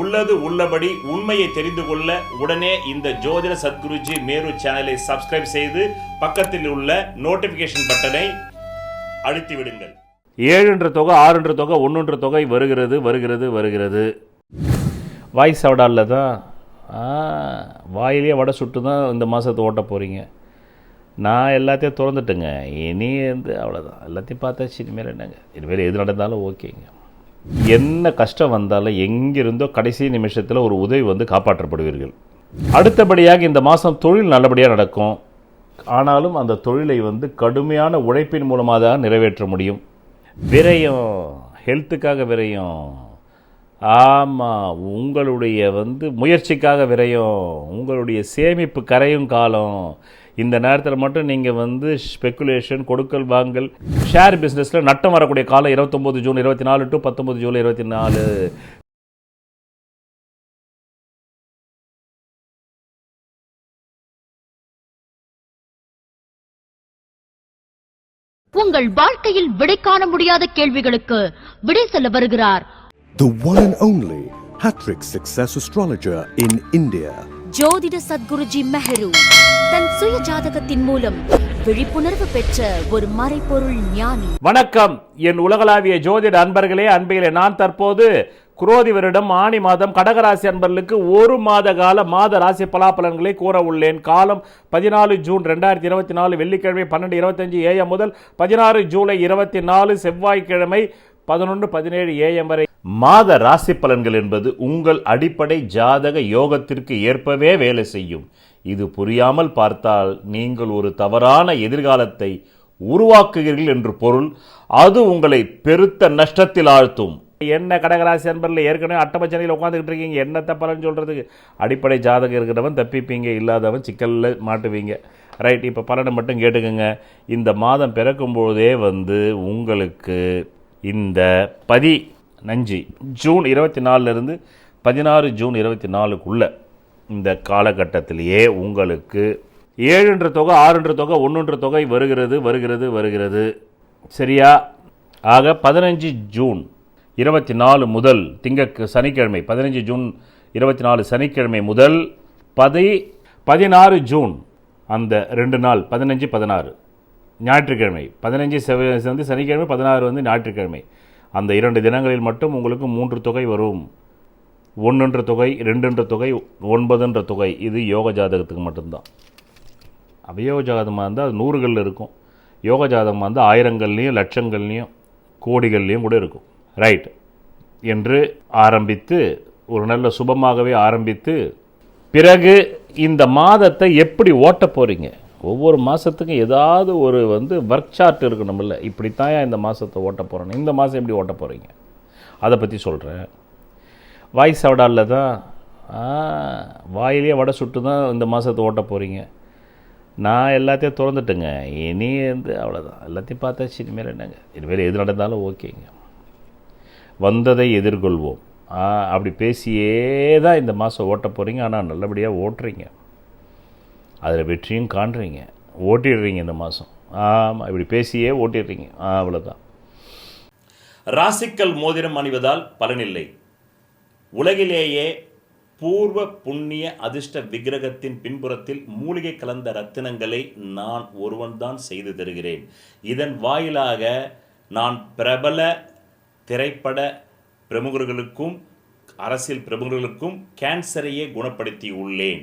உள்ளது உள்ளபடி உண்மையை தெரிந்து கொள்ள உடனே இந்த ஜோதிட சத்குருஜி மேரு சேனலை சப்ஸ்கிரைப் செய்து பக்கத்தில் உள்ள நோட்டிபிகேஷன் பட்டனை அழுத்தி விடுங்கள் ஏழுன்ற தொகை ஆறுன்ற தொகை ஒன்றுன்ற தொகை வருகிறது வருகிறது வருகிறது. வாய் சவடாலில் தான் வாயிலே வடை சுட்டு தான் இந்த மாதத்தை ஓட்ட போகிறீங்க நான் எல்லாத்தையும் திறந்துட்டேங்க. இனி வந்து அவ்வளோதான் எல்லாத்தையும் பார்த்தாச்சு. இனிமேல் என்னங்க? இனிமேல் எது நடந்தாலும் ஓகேங்க. என்ன கஷ்டம் வந்தாலும் எங்கிருந்தோ கடைசி நிமிஷத்தில் ஒரு உதவி வந்து காப்பாற்றப்படுவீர்கள். அடுத்தபடியாக இந்த மாதம் தொழில் நல்லபடியாக நடக்கும். ஆனாலும் அந்த தொழிலை வந்து கடுமையான உழைப்பின் மூலமாக தான் நிறைவேற்ற முடியும். விரையும் ஹெல்த்துக்காக விரையும். ஆமாம் உங்களுடைய வந்து முயற்சிக்காக விரையும். உங்களுடைய சேமிப்பு கரையும் காலம். இந்த நேரத்தில் மட்டும் நீங்கள் வந்து ஸ்பெக்குலேஷன் கொடுக்கல் வாங்கல் ஷேர் பிஸ்னஸில் நட்டம் வரக்கூடிய காலம் இருபத்தொம்போது ஜூன் இருபத்தி நாலு டு பத்தொம்பது ஜூலை இருபத்தி நாலு உங்கள் வாழ்க்கையில் விடை காண முடியாத கேள்விகளுக்கு விடை சொல்ல வருகிறார் The one and only Hattrick Success Astrologer in India. ஜோதிட சத்குருஜி மெஹரு தன் சுய ஜாதகத்தின் மூலம் விழிப்புணர்வு பெற்ற ஒரு மறைபொருள் ஞானி. வணக்கம். என் உலகளாவிய ஜோதிட அன்பர்களே அன்பிகளே நான் தற்போது குரோதி வருடம் ஆணி மாதம் கடகராசி அன்பர்களுக்கு ஒரு மாத கால மாத ராசி பலாபலன்களை கூற உள்ளேன். காலம் பதினாலு ஜூன் ரெண்டாயிரத்தி இருபத்தி நாலு வெள்ளிக்கிழமை பன்னெண்டு இருபத்தஞ்சு ஏஎம் முதல் பதினாறு ஜூலை இருபத்தி நாலு செவ்வாய்க்கிழமை பதினொன்று பதினேழு ஏஎம் வரை. மாத ராசி பலன்கள் என்பது உங்கள் அடிப்படை ஜாதக யோகத்திற்கு ஏற்பவே வேலை செய்யும். இது புரியாமல் பார்த்தால் நீங்கள் ஒரு தவறான எதிர்காலத்தை உருவாக்குகிறீர்கள் என்று பொருள். அது உங்களை பெருத்த நஷ்டத்தில் ஆழ்த்தும். என்ன கடகராசி அன்பரில் ஏற்கனவே அட்டமச்சனையில் உட்காந்துக்கிட்டு இருக்கீங்க. என்னத்தை பலன் சொல்கிறதுக்கு அடிப்படை ஜாதகம் இருக்கிறவன் தப்பிப்பீங்க இல்லாதவன் சிக்கலில் மாட்டுவீங்க. ரைட் இப்போ பலனை மட்டும் கேட்டுக்கோங்க. இந்த மாதம் பிறக்கும்போதே வந்து உங்களுக்கு இந்த பதி நஞ்சு ஜூன் இருபத்தி நாலுலேருந்து பதினாறு ஜூன் இருபத்தி நாலுக்குள்ள இந்த காலகட்டத்திலேயே உங்களுக்கு ஏழுன்ற தொகை ஆறுன்ற தொகை ஒன்றுன்ற தொகை வருகிறது வருகிறது வருகிறது. சரியா? ஆக பதினஞ்சு ஜூன் இருபத்தி நாலு முதல் திங்கக்கு சனிக்கிழமை பதினஞ்சு ஜூன் இருபத்தி நாலு சனிக்கிழமை முதல் பதி பதினாறு ஜூன் அந்த ரெண்டு நாள் பதினஞ்சு பதினாறு. ஞாயிற்றுக்கிழமை. பதினஞ்சு செவ வந்து சனிக்கிழமை பதினாறு வந்து ஞாயிற்றுக்கிழமை. அந்த இரண்டு தினங்களில் மட்டும் உங்களுக்கு மூன்று தொகை வரும். ஒன்றுன்ற தொகை ரெண்டுன்ற தொகை ஒன்பதுன்ற தொகை. இது யோக ஜாதகத்துக்கு மட்டும்தான். அவயோக ஜாதகமாக இருந்தால் அது நூறுகளில் இருக்கும். யோக ஜாதகமாக இருந்தால் ஆயிரங்கள்லேயும் லட்சங்கள்லேயும் கோடிகள்லேயும் கூட இருக்கும். ரைட் என்று ஆரம்பித்து ஒரு நல்ல சுபமாகவே ஆரம்பித்து பிறகு இந்த மாதத்தை எப்படி ஓட்ட போகிறீங்க ஒவ்வொரு மாதத்துக்கும் ஏதாவது ஒரு வந்து ஒர்க் சார்ட் இருக்கணும்ல இப்படித்தான் இந்த மாதத்தை ஓட்ட போகிறேன் இந்த மாதம் எப்படி ஓட்ட போகிறீங்க அதை பற்றி சொல்கிறேன் வாய் சவடாலில் தான் வாயிலே வாயிலேயே வடை சுட்டு தான் இந்த மாதத்தை ஓட்ட போகிறீங்க நான் எல்லாத்தையும் திறந்துட்டேங்க. இனி வந்து அவ்வளோதான் எல்லாத்தையும் பார்த்தாச்சு இனிமேல் என்னங்க? இனிமேல் எது நடந்தாலும் ஓகேங்க. வந்ததை எதிர்கொள்வோம். ஆ, அப்படி பேசியே தான் இந்த மாதம் ஓட்ட போகிறீங்க ஆனால் நல்லபடியாக ஓட்டுறீங்க. அதில் வெற்றியும் காண்றீங்க. ஓட்டிடுறீங்க இந்த மாதம். ஆமாம் இப்படி பேசியே ஓட்டிடுறீங்க. அவ்வளோதான் ராசிக்கல் மோதிரம் அணிவதால் பலனில்லை. உலகிலேயே பூர்வ புண்ணிய அதிர்ஷ்ட விக்கிரகத்தின் பின்புறத்தில் மூலிகை கலந்த ரத்தினங்களை நான் ஒருவன்தான் செய்து தருகிறேன். இதன் வாயிலாக நான் பிரபல திரைப்பட பிரமுகர்களுக்கும் அரசியல் பிரமுகர்களுக்கும் கேன்சரையே குணப்படுத்தி உள்ளேன்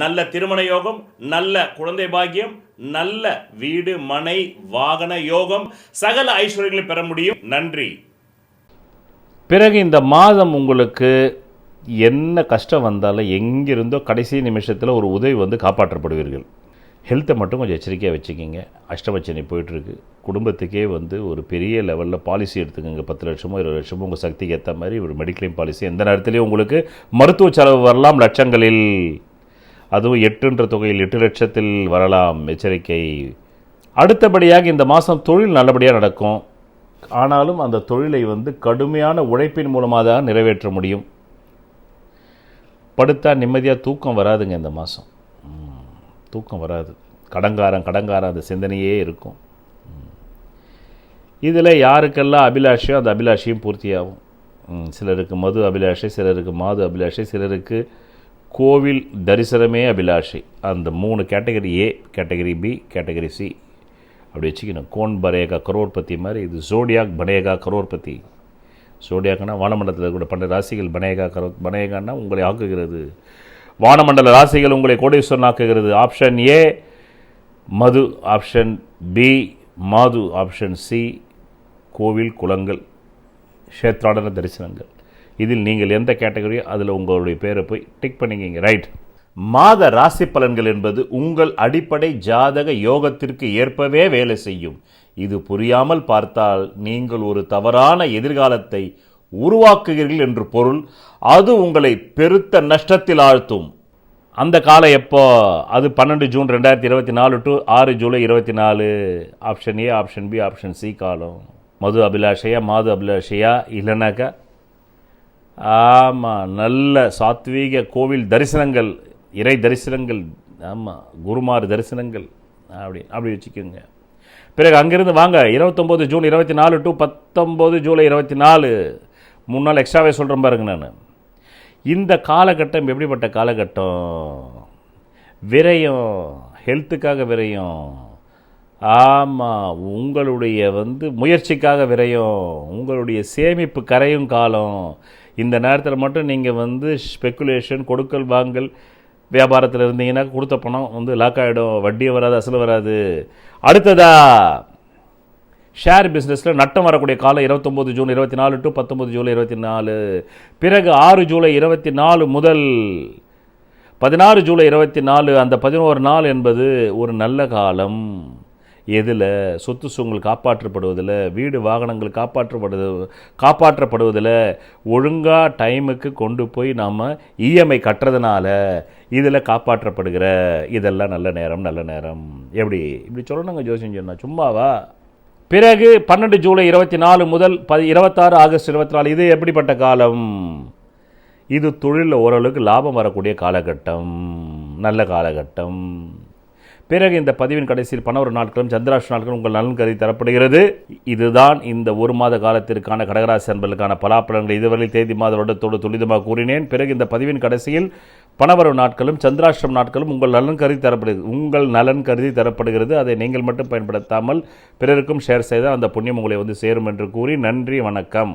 நல்ல திருமண யோகம் நல்ல குழந்தை பாக்கியம் நல்ல வீடு மனை வாகன யோகம். சகல ஐஸ்வர்யங்களை பெற முடியும். நன்றி. பிறகு இந்த மாதம் உங்களுக்கு என்ன கஷ்டம் வந்தாலும் எங்கிருந்தோ கடைசி நிமிஷத்தில் ஒரு உதவி வந்து காப்பாற்றப்படுவீர்கள். ஹெல்த்தை மட்டும் கொஞ்சம் எச்சரிக்கையாக வச்சுக்கிங்க. அஷ்டமச்சனி போயிட்டுருக்கு. குடும்பத்துக்கே வந்து ஒரு பெரிய லெவலில் பாலிசி எடுத்துக்கோங்க. பத்து லட்சமோ இருபது லட்சமோ உங்கள் சக்திக்கு ஏற்ற மாதிரி ஒரு மெடிக்ளைம் பாலிசி எந்த நேரத்துலையும் உங்களுக்கு மருத்துவ செலவு வரலாம் லட்சங்களில். அதுவும் எட்டுன்ற தொகையில் எட்டு லட்சத்தில் வரலாம் எச்சரிக்கை. அடுத்தபடியாக இந்த மாதம் தொழில் நல்லபடியாக நடக்கும். ஆனாலும் அந்த தொழிலை வந்து கடுமையான உழைப்பின் மூலமாக தான் நிறைவேற்ற முடியும். படுத்தா நிம்மதியாக தூக்கம் வராதுங்க இந்த மாதம் தூக்கம் வராது. கடங்காரன் கடங்காரன் அந்த சிந்தனையே இருக்கும். இதில் யாருக்கெல்லாம் அபிலாஷையோ அந்த அபிலாஷையும் பூர்த்தியாகும். சிலருக்கு மது அபிலாஷை சிலருக்கு மாது அபிலாஷை சிலருக்கு கோவில் தரிசனமே அபிலாஷை. அந்த மூணு category A category B category C அப்படி வச்சுக்கணும். கோன் பரேகா கரோர்பதி மாதிரி இது ஜோடியாக் பனேகா கரோர்பதி சோடியாக்குன்னா வானமண்டலத்தில் கூட பன்னெண்டு ராசிகள் பனேகா கரோ பனேகான்னா உங்களை ஆக்குகிறது. வானமண்டல ராசிகள் உங்களை கோடீஸ்வரன் ஆக்குகிறது. ஆப்ஷன் ஏ மது. ஆப்ஷன் பி மாது. ஆப்ஷன் சி கோவில் குளங்கள் க்ஷேத்ராடன தரிசனங்கள். இதில் நீங்கள் எந்த கேட்டகரியோ அதில் உங்களுடைய பேரை போய் டிக் பண்ணிக்கிங்க ரைட் மாத ராசி பலன்கள் என்பது உங்கள் அடிப்படை ஜாதக யோகத்திற்கு ஏற்பவே வேலை செய்யும். இது புரியாமல் பார்த்தால் நீங்கள் ஒரு தவறான எதிர்காலத்தை உருவாக்குகிறீர்கள் என்று பொருள். அது உங்களை பெருத்த நஷ்டத்தில் ஆழ்த்தும். அந்த காலம் எப்போ? அது பன்னெண்டு ஜூன் ரெண்டாயிரத்தி இருபத்தி நாலு டு ஆறு ஜூலை இருபத்தி நாலு. Option A option B option C காலம். மது அபிலாஷையா மாது அபிலாஷையா இல்லைனாக்கா ஆமாம் நல்ல சாத்வீக கோவில் தரிசனங்கள் இறை தரிசனங்கள் ஆமாம் குருமார் தரிசனங்கள் அப்படி அப்படி வச்சுக்கோங்க. பிறகு அங்கேருந்து வாங்க இருபத்தொம்போது ஜூன் இருபத்தி நாலு டு பத்தொம்போது ஜூலை இருபத்தி நாலு மூணு நாள் எக்ஸ்ட்ராவே சொல்கிறேன் பாருங்க நான். இந்த காலகட்டம் எப்படிப்பட்ட காலகட்டம்? விரயம் ஹெல்த்துக்காக விரயம். ஆமாம் உங்களுடைய வந்து முயற்சிக்காக விரையும். உங்களுடைய சேமிப்பு கரையும் காலம். இந்த நேரத்தில் மட்டும் நீங்கள் வந்து ஸ்பெக்குலேஷன் கொடுக்கல் வாங்கல் வியாபாரத்தில் இருந்தீங்கன்னா கொடுத்த பணம் வந்து லாக் ஆகிடும் வட்டியும் வராது அசல் வராது. அடுத்ததா ஷேர் பிஸ்னஸில் நட்டம் வரக்கூடிய காலம் இருபத்தொம்போது ஜூன் இருபத்தி நாலு டு பத்தொம்போது ஜூலை இருபத்தி நாலு பிறகு ஆறு ஜூலை இருபத்தி நாலு முதல் பதினாறு ஜூலை இருபத்தி நாலு அந்த பதினோரு நாள் என்பது ஒரு நல்ல காலம். எதில்? சொத்து சுங்கள் காப்பாற்றப்படுவதில் வீடு வாகனங்கள் காப்பாற்றப்படுது காப்பாற்றப்படுவதில் ஒழுங்காக டைமுக்கு கொண்டு போய் நாம் இஎம்ஐ கட்டுறதுனால இதில் காப்பாற்றப்படுகிற இதெல்லாம் நல்ல நேரம் நல்ல நேரம். எப்படி? இப்படி சொல்லணுங்க ஜோசியம் சொன்னால் சும்மாவா? பிறகு பன்னெண்டு ஜூலை இருபத்தி நாலு முதல் பதி இருபத்தாறு ஆகஸ்ட் இருபத்தி நாலு இது எப்படிப்பட்ட காலம்? இது தொழிலில் ஓரளவுக்கு லாபம் வரக்கூடிய காலகட்டம். நல்ல காலகட்டம். பிறகு இந்த பதிவின் கடைசியில் பணவர நாட்களும் சந்திராஷ் நாட்களும் உங்கள் நலன் கருதி தரப்படுகிறது. இதுதான் இந்த ஒரு மாத காலத்திற்கான கடகராசி அன்பர்களுக்கான பலாப்பலன்கள். இதுவரை தேதி மாத வருடத்தோடு துரிதமாக கூறினேன். பிறகு இந்த பதிவின் கடைசியில் பணவரவு நாட்களும் சந்திராஷ்டிரம் நாட்களும் உங்கள் நலன் கருதி தரப்படுகிறது. உங்கள் நலன் கருதி தரப்படுகிறது. அதை நீங்கள் மட்டும் பயன்படுத்தாமல் பிறருக்கும் ஷேர் செய்தால் அந்த புண்ணியம் உங்களை வந்து சேரும் என்று கூறி நன்றி வணக்கம்.